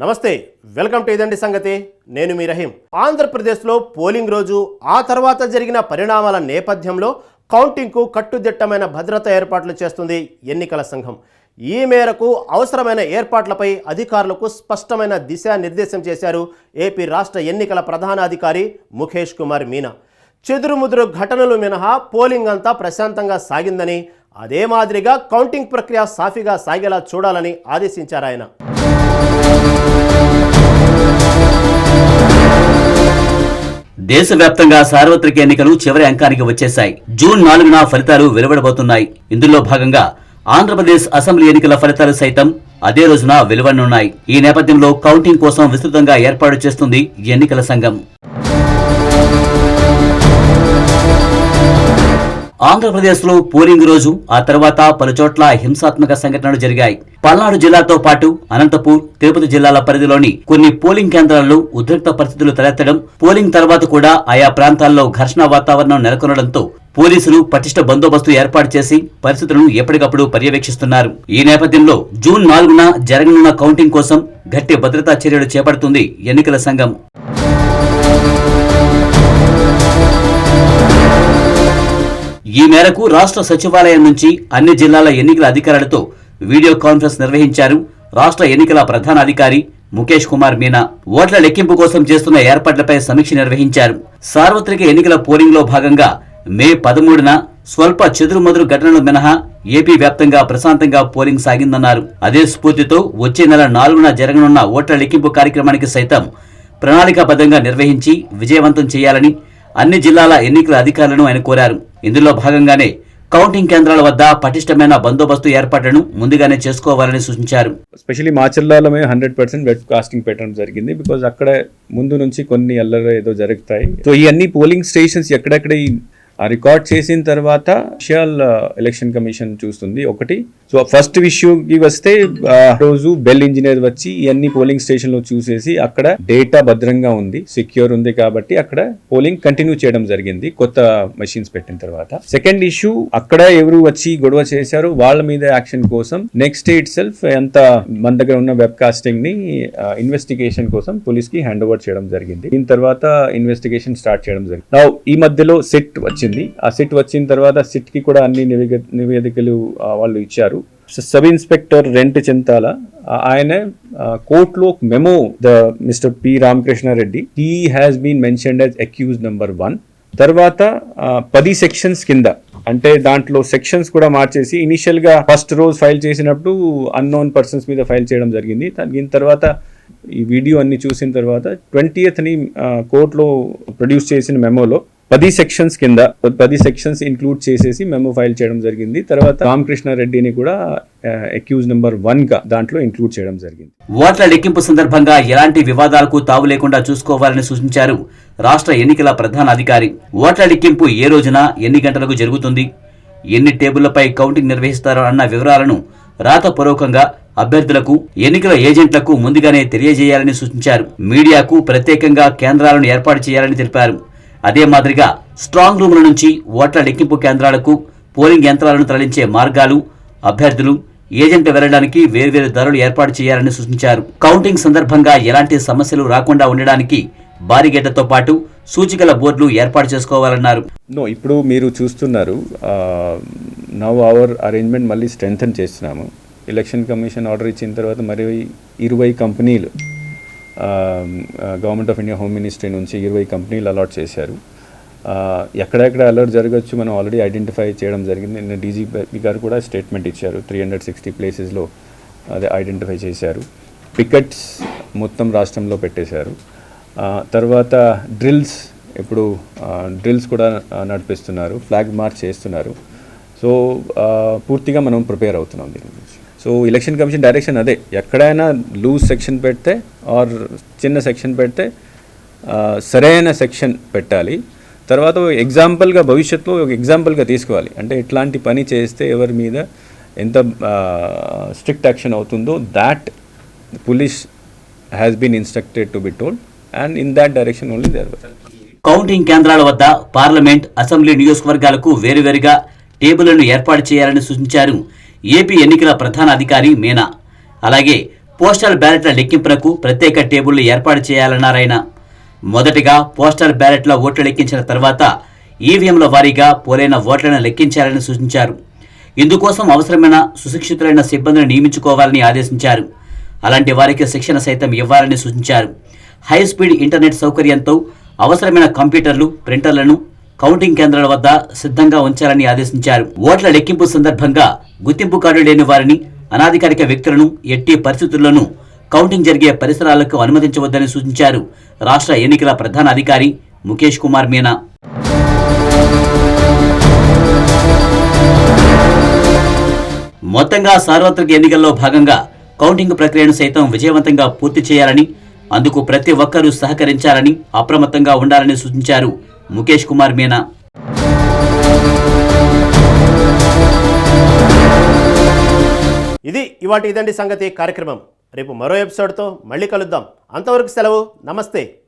నమస్తే welcome to ఇదండి సంగతి. నేను మీ రహీం. ఆంధ్రప్రదేశ్లో పోలింగ్ రోజు ఆ తర్వాత జరిగిన పరిణామాల నేపథ్యంలో కౌంటింగ్కు కట్టుదిట్టమైన భద్రత ఏర్పాట్లు చేస్తుంది ఎన్నికల సంఘం. ఈ మేరకు అవసరమైన ఏర్పాట్లపై అధికారులకు స్పష్టమైన దిశానిర్దేశం చేశారు ఏపీ రాష్ట్ర ఎన్నికల ప్రధానాధికారి ముఖేష్ కుమార్ మీనా. చెదురుముదురు ఘటనలు మినహా పోలింగ్ అంతా ప్రశాంతంగా సాగిందని అదే మాదిరిగా కౌంటింగ్ ప్రక్రియ సాఫీగా సాగేలా చూడాలని ఆదేశించారు ఆయన. దేశవ్యాప్తంగా సార్వత్రిక ఎన్నికలు చివరి అంకానికి వచ్చేశాయి. జూన్ నాలుగున ఫలితాలు వెలువడబోతున్నాయి. ఇందులో భాగంగా ఆంధ్రప్రదేశ్ అసెంబ్లీ ఎన్నికల ఫలితాలు సైతం అదే రోజున వెలువడనున్నాయి. ఈ నేపథ్యంలో కౌంటింగ్ కోసం విస్తృతంగా ఏర్పాటు చేస్తుంది ఎన్నికల సంఘం. ఆంధ్రప్రదేశ్లో పోలింగ్ రోజు ఆ తర్వాత పలు చోట్ల హింసాత్మక సంఘటనలు జరిగాయి. పల్నాడు జిల్లాతో పాటు అనంతపూర్ తిరుపతి జిల్లాల పరిధిలోని కొన్ని పోలింగ్ కేంద్రాల్లో ఉద్రిక్త పరిస్థితులు తలెత్తడం పోలింగ్ తర్వాత కూడా ఆయా ప్రాంతాల్లో ఘర్షణ వాతావరణం నెలకొనడంతో పోలీసులు పటిష్ట బందోబస్తు ఏర్పాటు చేసి పరిస్థితులను ఎప్పటికప్పుడు పర్యవేక్షిస్తున్నారు. ఈ నేపథ్యంలో జూన్ నాలుగున జరగనున్న కౌంటింగ్ కోసం గట్టి భద్రతా చర్యలు చేపడుతుంది ఎన్నికల సంఘం. ఈ మేరకు రాష్ట్ర సచివాలయం నుంచి అన్ని జిల్లాల ఎన్నికల అధికారులతో వీడియో కాన్ఫరెన్స్ నిర్వహించారు రాష్ట్ర ఎన్నికల ప్రధాన అధికారి ముఖేష్ కుమార్ మీనా. ఓట్ల లెక్కింపు కోసం చేస్తున్న ఏర్పాట్లపై సమీక్ష నిర్వహించారు. సార్వత్రిక ఎన్నికల పోలింగ్లో భాగంగా మే పదమూడున స్వల్ప చెదురుమదురు ఘటనలు మినహా ఏపీ వ్యాప్తంగా ప్రశాంతంగా పోలింగ్ సాగిందన్నారు. అదే స్ఫూర్తితో వచ్చే నెల నాలుగున జరగనున్న ఓట్ల లెక్కింపు కార్యక్రమానికి సైతం ప్రణాళికాబద్ధంగా నిర్వహించి విజయవంతం చేయాలని అన్ని జిల్లాల ఎన్నికల అధికారులను ఆయన కోరారు. ఇందులో భాగంగానే కౌంటింగ్ కేంద్రాల వద్ద పటిష్టమైన బందోబస్తు ఏర్పాట్లను ముందుగానే చేసుకోవాలని సూచించారు. స్పెషల్లీ మా జిల్లాలో మేము హండ్రెడ్ పర్సెంట్ వెబ్ కాస్టింగ్ పెట్టడం జరిగింది బికాజ్ అక్కడ ముందు నుంచి కొన్ని అల్లరి ఏదో జరుగుతాయి. సో ఈ అన్ని పోలింగ్ స్టేషన్స్ ఎక్కడెక్కడ ఈ ఆ రికార్డ్ చేసిన తర్వాత స్పెషల్ ఎలక్షన్ కమిషన్ చూస్తుంది ఒకటి. సో ఫస్ట్ ఇష్యూకి వస్తే ఆ, రోజు బెల్ ఇంజనీర్ వచ్చి ఇవన్నీ పోలింగ్ స్టేషన్లో చూసేసి అక్కడ డేటా భద్రంగా ఉంది సెక్యూర్ ఉంది కాబట్టి అక్కడ పోలింగ్ కంటిన్యూ చేయడం జరిగింది కొత్త మెషిన్స్ పెట్టిన తర్వాత. సెకండ్ ఇష్యూ అక్కడ ఎవరు వచ్చి గొడవ చేశారో వాళ్ళ మీద యాక్షన్ కోసం నెక్స్ట్ డే ఇట్ సెల్ఫ్ ఎంత మన దగ్గర ఉన్న వెబ్ కాస్టింగ్ని ఇన్వెస్టిగేషన్ కోసం పోలీస్కి హ్యాండ్ ఓవర్ చేయడం జరిగింది. దీని తర్వాత ఇన్వెస్టిగేషన్ స్టార్ట్ చేయడం జరిగింది. ఈ మధ్యలో సెట్ వచ్చింది. ఆ సిట్ వచ్చిన తర్వాత సిట్కి కూడా అన్ని నివేదిక నివేదికలు వాళ్ళు ఇచ్చారు. సబ్ ఇన్స్పెక్టర్ రెంట్ చింతాల ఆయన కోర్టులో memo the mister P Ramakrishna Reddy he has been mentioned as accused number one తర్వాత పది సెక్షన్స్ కింద. అంటే దాంట్లో సెక్షన్స్ కూడా మార్చేసి ఇనిషియల్గా ఫస్ట్ రోజు ఫైల్ చేసినప్పుడు అన్నోన్ పర్సన్స్ మీద ఫైల్ చేయడం జరిగింది. దా- దీని తర్వాత ఈ వీడియో అన్ని చూసిన తర్వాత ట్వంటీయత్ని కోర్టులో ప్రొడ్యూస్ చేసిన మెమోలో పది సెక్షన్స్ కింద పది సెక్షన్స్ ఇంక్లూడ్ చేసేసి మెమో ఫైల్ చేయడం జరిగింది. తర్వాత రామకృష్ణ రెడ్డిని కూడా అక్యూజ్ నెంబర్ వన్గా దాంట్లో ఇంక్లూడ్ చేయడం జరిగింది. ఓట్ల లెక్కింపు సందర్భంగా ఎలాంటి వివాదాలకు తావు లేకుండా చూసుకోవాలని సూచించారు రాష్ట్ర ఎన్నికల ప్రధాన అధికారి. ఓట్ల లెక్కింపు ఏ రోజున ఎన్ని గంటలకు జరుగుతుంది ఎన్ని టేబుళ్ళపై కౌంటింగ్ నిర్వహిస్తారో అన్న వివరాలను రాతపూర్వకంగా అభ్యర్థులకు ఎన్నికల ఏజెంట్లకు ముందుగానే తెలియజేయాలని సూచించారు. మీడియాకు ప్రత్యేకంగా కేంద్రాలను ఏర్పాటు చేయాలని తెలిపారు. అదే మాదిరిగా స్ట్రాంగ్ రూముల నుంచి ఓట్ల లెక్కింపు కేంద్రాలకు పోలింగ్ యంత్రాలను తరలించే మార్గాలు అభ్యర్థులు ఏజెంట్ వెళ్ళడానికి వేర్వేరు ధరలు ఏర్పాటు చేయాలని సూచించారు. కౌంటింగ్ సందర్భంగా ఎలాంటి సమస్యలు రాకుండా ఉండడానికి బారిగేటతో పాటు సూచికల బోర్డులు ఏర్పాటు చేసుకోవాలన్నారు. నో ఇప్పుడు మీరు చూస్తున్నారు నవ్ అవర్ అరేంజ్మెంట్ మళ్ళీ స్ట్రెంగ్తన్ చేస్తున్నాము. ఎలక్షన్ కమిషన్ ఆర్డర్ ఇచ్చిన తర్వాత మరి ఇరవై కంపెనీలు government of India home ministry నుంచి ఇరవై కంపెనీలు అలాట్ చేశారు. ఎక్కడెక్కడ అలర్ట్ జరగచ్చు మనం ఆల్రెడీ ఐడెంటిఫై చేయడం జరిగింది. నిన్న డీజీపీ గారు కూడా స్టేట్మెంట్ ఇచ్చారు. త్రీ హండ్రెడ్ సిక్స్టీ ప్లేసెస్లో అదే ఐడెంటిఫై చేశారు. పికెట్స్ మొత్తం రాష్ట్రంలో పెట్టేశారు. తర్వాత డ్రిల్స్ ఇప్పుడు డ్రిల్స్ కూడా నడిపిస్తున్నారు. ఫ్లాగ్ మార్చ్ చేస్తున్నారు. సో పూర్తిగా మనం ప్రిపేర్ అవుతున్నాం దీని గురించి. సో ఎలక్షన్ కమిషన్ డైరెక్షన్ అదే. ఎక్కడైనా లూజ్ సెక్షన్ పెడితే ఆర్ చిన్న సెక్షన్ పెడితే సరైన సెక్షన్ పెట్టాలి. తర్వాత ఎగ్జాంపుల్గా భవిష్యత్తులో ఒక ఎగ్జాంపుల్గా తీసుకోవాలి. అంటే ఇట్లాంటి పని చేస్తే ఎవరి మీద ఎంత స్ట్రిక్ట్ యాక్షన్ అవుతుందో that police has been instructed to be told and in that direction only there counting కేంద్రాల వద్ద పార్లమెంట్ అసెంబ్లీ నియోజకవర్గాలకు వేరువేరుగా టేబుళ్ళను ఏర్పాటు చేయాలని సూచించారు. ఏపీ ఎన్నికల ప్రధాన అధికారి మీనా. అలాగే పోస్టల్ బ్యాలెట్ల లెక్కింపునకు ప్రత్యేక టేబుళ్ళు ఏర్పాటు చేయాలన్నారాయన. మొదటిగా పోస్టల్ బ్యాలెట్ల ఓట్లు లెక్కించిన తర్వాత ఈవీఎంల వారీగా పోలైన ఓట్లను లెక్కించాలని సూచించారు. ఇందుకోసం అవసరమైన సుశిక్షితులైన సిబ్బందిని నియమించుకోవాలని ఆదేశించారు. అలాంటి వారికి శిక్షణ సైతం ఇవ్వాలని సూచించారు. హై స్పీడ్ ఇంటర్నెట్ సౌకర్యంతో అవసరమైన కంప్యూటర్లు ప్రింటర్లను కౌంటింగ్ కేంద్రాల వద్ద సిద్ధంగా ఉంచాలని ఆదేశించారు. ఓట్ల లెక్కింపు సందర్భంగా గుర్తింపు కార్డు లేని వారిని అనాధికారిక వ్యక్తులను ఎట్టి పరిస్థితుల్లోనూ కౌంటింగ్ జరిగే పరిసరాలకు అనుమతించవద్దని సూచించారు. రాష్ట్ర ఎన్నికల ప్రధాన అధికారి ముఖేష్ కుమార్ మీనా. మొత్తంగా సార్వత్రిక ఎన్నికల్లో భాగంగా కౌంటింగ్ ప్రక్రియను సైతం విజయవంతంగా పూర్తి చేయాలని అందుకు ప్రతి ఒక్కరూ సహకరించాలని అప్రమత్తంగా ఉండాలని సూచించారు. ముఖేష్ కుమార్ మీనా. ఇది ఇవాటి ఇదండి సంగతి కార్యక్రమం. రేపు మరో ఎపిసోడ్తో మళ్ళీ కలుద్దాం. అంతవరకు సెలవు. నమస్తే.